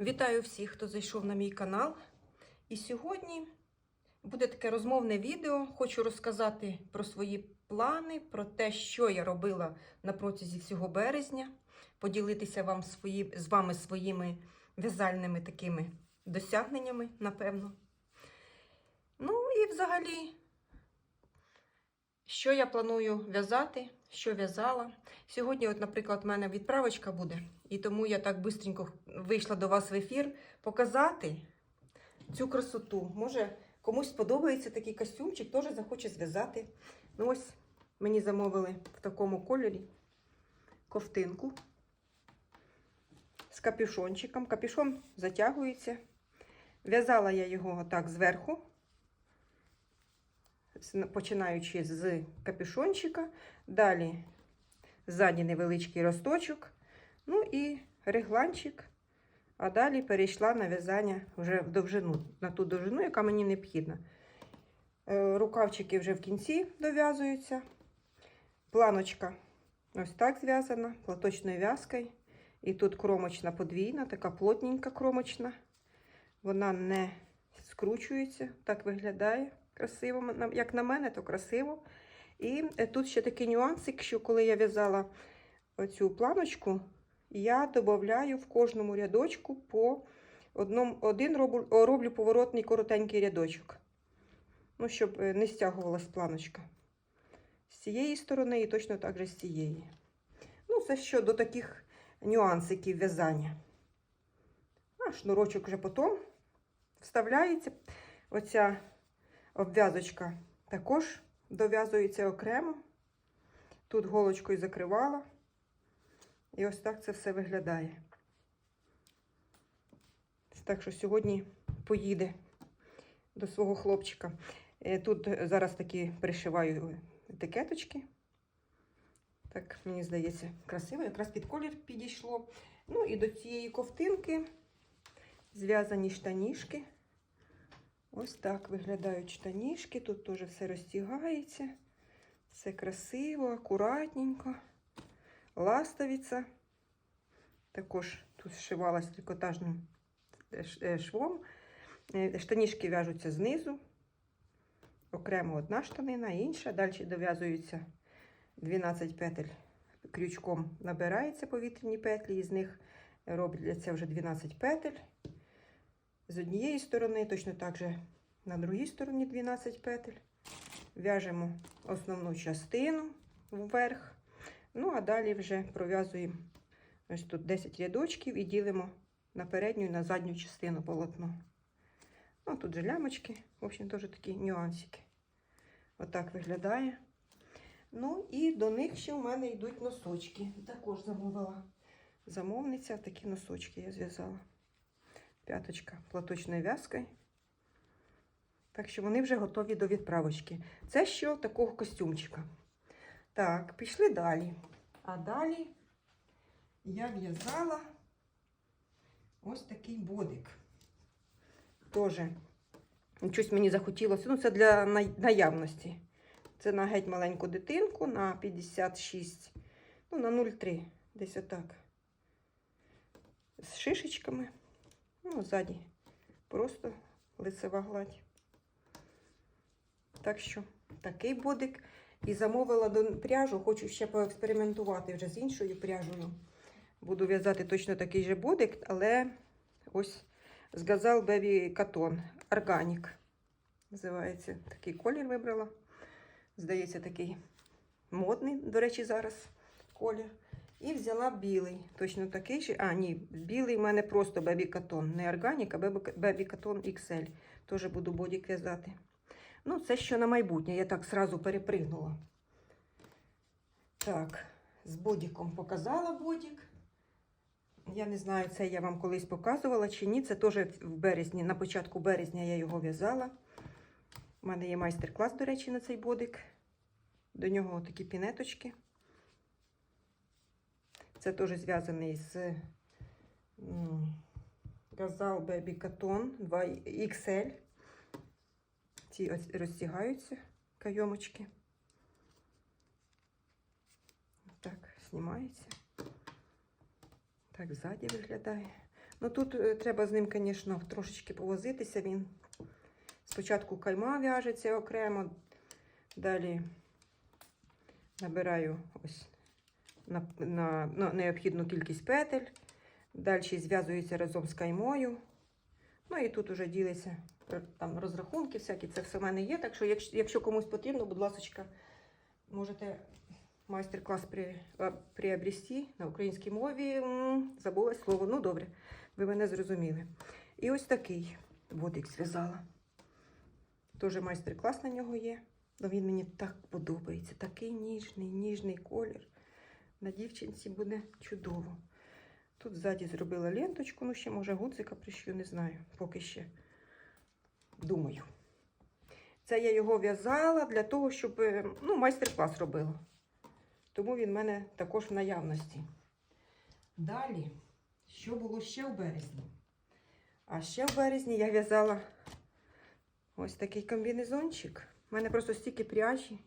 Вітаю всіх, хто зайшов на мій канал. І сьогодні буде таке розмовне відео. Хочу розказати про свої плани, про те, що я робила на протязі всього березня, поділитися вам свої, з вами своїми в'язальними такими досягненнями, напевно. Ну і взагалі, що я планую в'язати, що в'язала. Сьогодні, от, наприклад, в мене відправочка буде, і тому я так швидко вийшла до вас в ефір показати цю красоту. Може, комусь сподобається такий костюмчик, теж захоче зв'язати. Ну, ось мені замовили в такому кольорі ковтинку з капюшончиком. Капюшон затягується. В'язала я його так зверху починаючи з капюшончика, далі ззаді невеличкий росточок, ну і регланчик, а далі перейшла на в'язання вже в довжину, на ту довжину, яка мені необхідна. Е, Рукавчики вже в кінці дов'язуються. Планочка ось так зв'язана, платочною в'язкою. І тут кромочна подвійна, така плотненька кромочна. Вона не скручується, так виглядає красиво, як на мене, то красиво. І е, тут ще такий нюансик, що коли я в'язала цю планочку, я додаю в кожному рядочку по одному, один роблю, роблю поворотний коротенький рядочок. Ну, щоб е, не стягувалась планочка. З цієї сторони і точно так же з цієї. Ну, це щодо таких нюансиків в'язання. А шнурочок вже потім вставляється. Оця Обв'язочка також дов'язується окремо. Тут голочкою закривала. І ось так це все виглядає. Так що сьогодні поїде до свого хлопчика. Е, тут зараз такі пришиваю етикеточки. Так, мені здається, красиво, якраз під колір підійшло. Ну і до цієї ковтинки зв'язані штанішки. Ось так виглядають штанішки. Тут теж все розтягається. Все красиво, акуратненько. Ластовиця. Також тут зшивалась трикотажним е, швом. Е, штанішки в'яжуться знизу. Окремо одна штанина, інша. Далі дов'язуються 12 петель крючком набираються повітряні петлі, із них робляться вже 12 петель з однієї сторони, точно так же на другій стороні 12 петель. В'яжемо основну частину вверх. Ну, а далі вже пров'язуємо ось тут 10 рядочків і ділимо на передню і на задню частину полотно. Ну, тут же лямочки, в общем, теж такі нюансики. Отак виглядає. Ну, і до них ще в мене йдуть носочки. Також замовила замовниця, такі носочки я зв'язала п'яточка платочною в'язкою. Так що вони вже готові до відправочки. Це що такого костюмчика. Так, пішли далі. А далі я в'язала ось такий бодик. Теж, щось мені захотілося. Ну, це для наявності. Це на геть маленьку дитинку на 56, ну, на 0,3, десь отак. З шишечками. Ну, ззаді просто лицева гладь. Так що, такий бодик. І замовила до пряжу, хочу ще поекспериментувати вже з іншою пряжею. Буду в'язати точно такий же бодик, але ось з Gazal Baby Cotton Organic. Називається такий колір вибрала. Здається, такий модний, до речі, зараз колір. І взяла білий. Точно такий же. А, ні, білий в мене просто Cotton. Не органік, а Cotton XL. Теж буду бодік в'язати. Ну, це що на майбутнє. Я так сразу перепригнула. Так, з бодіком показала бодік. Я не знаю, це я вам колись показувала чи ні. Це теж в березні, на початку березня я його в'язала. У мене є майстер-клас, до речі, на цей бодик. До нього такі пінеточки. Це теж зв'язаний з Gazal Baby Cotton 2 XL. Ці ось розтягаються кайомочки. Так, знімається. Так, ззаді виглядає. Ну тут е, треба з ним, звісно, трошечки повозитися. Він спочатку кайма в'яжеться окремо, далі набираю ось на, на, на необхідну кількість петель, далі зв'язується разом з каймою. Ну і тут уже ділиться там розрахунки всякі, це все в мене є. Так що, якщо, якщо комусь потрібно, будь ласка, можете майстер-клас при, приобрести на українській мові. Забула слово. Ну добре, ви мене зрозуміли. І ось такий водик зв'язала. Теж майстер-клас на нього є. Ну, він мені так подобається. Такий ніжний, ніжний колір. На дівчинці буде чудово. Тут ззаді зробила ленточку, ну ще може гудзика прищу, не знаю, поки ще думаю. Це я його в'язала для того, щоб е, ну, майстер-клас робила. Тому він в мене також в наявності. Далі, що було ще в березні? А ще в березні я в'язала ось такий комбінезончик. У мене просто стільки пряжі,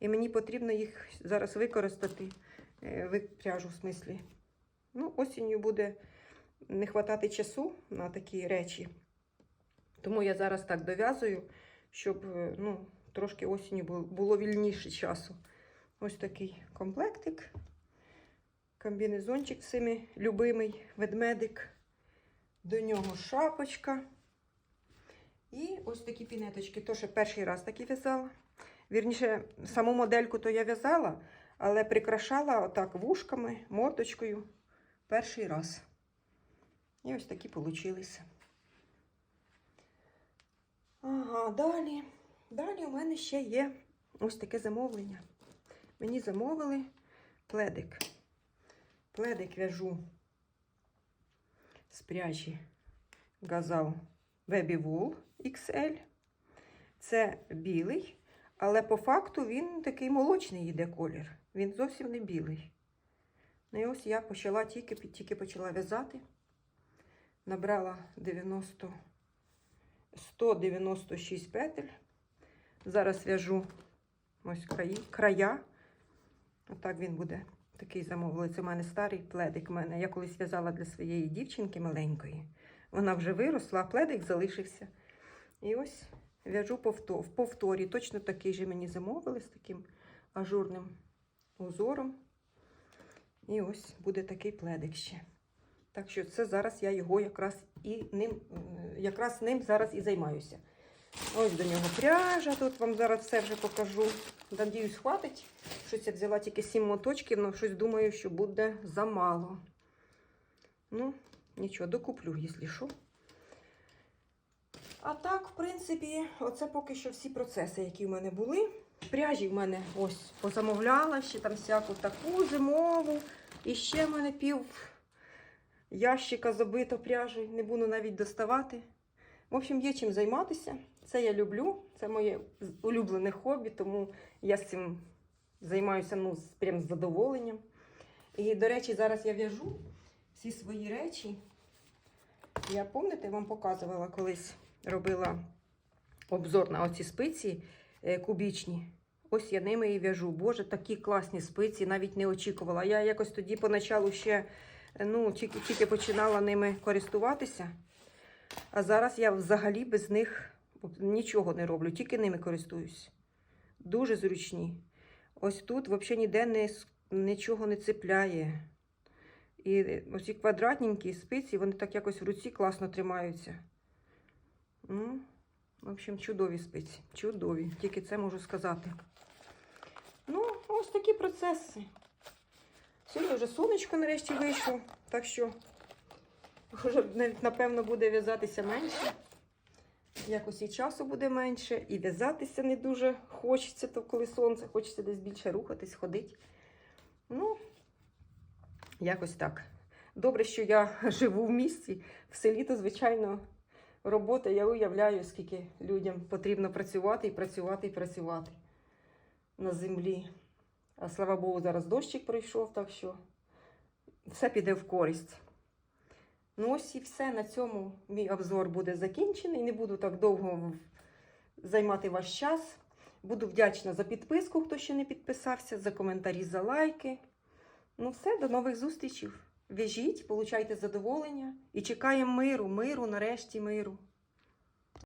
і мені потрібно їх зараз використати. Е, ви- Пряжу в смислі. Ну, осінню буде не вистачати часу на такі речі. Тому я зараз так дов'язую, щоб е, ну, трошки осінню було, вільніше часу. Ось такий комплектик. Комбінезончик всіми любимий ведмедик. До нього шапочка. І ось такі пінеточки. То ще перший раз такі в'язала. Вірніше, саму модельку то я в'язала, але прикрашала отак вушками, мордочкою перший раз. І ось такі получилися. Ага, далі. Далі у мене ще є ось таке замовлення. Мені замовили пледик. Пледик в'яжу з пряжі Газал Baby Wool XL. Це білий, але по факту він такий молочний йде колір. Він зовсім не білий. Ну і ось я почала тільки, тільки почала в'язати. Набрала 90, 196 петель. Зараз в'яжу ось краї, края. Отак він буде. Такий замовили. Це у мене старий пледик. У мене. Я колись в'язала для своєї дівчинки маленької. Вона вже виросла, а пледик залишився. І ось в'яжу повтор, в повторі. Точно такий же мені замовили з таким ажурним узором. І ось буде такий пледик ще. Так що це зараз я його якраз і ним, е, якраз ним зараз і займаюся. Ось до нього пряжа. Тут вам зараз все вже покажу. Надіюсь, хватить. Щось я взяла тільки 7 моточків, але щось думаю, що буде замало. Ну, нічого, докуплю, якщо що. А так, в принципі, оце поки що всі процеси, які в мене були. Пряжі в мене ось позамовляла, ще там всяку таку зимову. І ще в мене пів ящика забито пряжі, не буду навіть доставати. В общем, є чим займатися. Це я люблю, це моє улюблене хобі, тому я з цим займаюся ну, прям з задоволенням. І, до речі, зараз я в'яжу всі свої речі. Я пам'ятаєте, вам показувала колись робила обзор на оці спиці кубічні. Ось я ними і в'яжу. Боже, такі класні спиці, навіть не очікувала. Я якось тоді поначалу ще е, ну, тільки, тільки починала ними користуватися. А зараз я взагалі без них нічого не роблю, тільки ними користуюсь. Дуже зручні. Ось тут взагалі ніде не, нічого не цепляє. І оці квадратненькі спиці, вони так якось в руці класно тримаються. Ну, в общем, чудові спиці. Чудові. Тільки це можу сказати. Ну, ось такі процеси. Сьогодні вже сонечко нарешті вийшло, так що вже напевно буде в'язатися менше. Якось і часу буде менше, і в'язатися не дуже хочеться, то коли сонце, хочеться десь більше рухатись, ходити. Ну, якось так. Добре, що я живу в місті. В селі, то, звичайно, робота, я уявляю, скільки людям потрібно працювати і працювати і працювати на землі. А слава Богу, зараз дощик пройшов, так що все піде в користь. Ну, ось і все. На цьому мій обзор буде закінчений. Не буду так довго займати ваш час. Буду вдячна за підписку, хто ще не підписався, за коментарі, за лайки. Ну, все, до нових зустрічей. В'яжіть, получайте задоволення і чекаємо миру, миру, нарешті миру.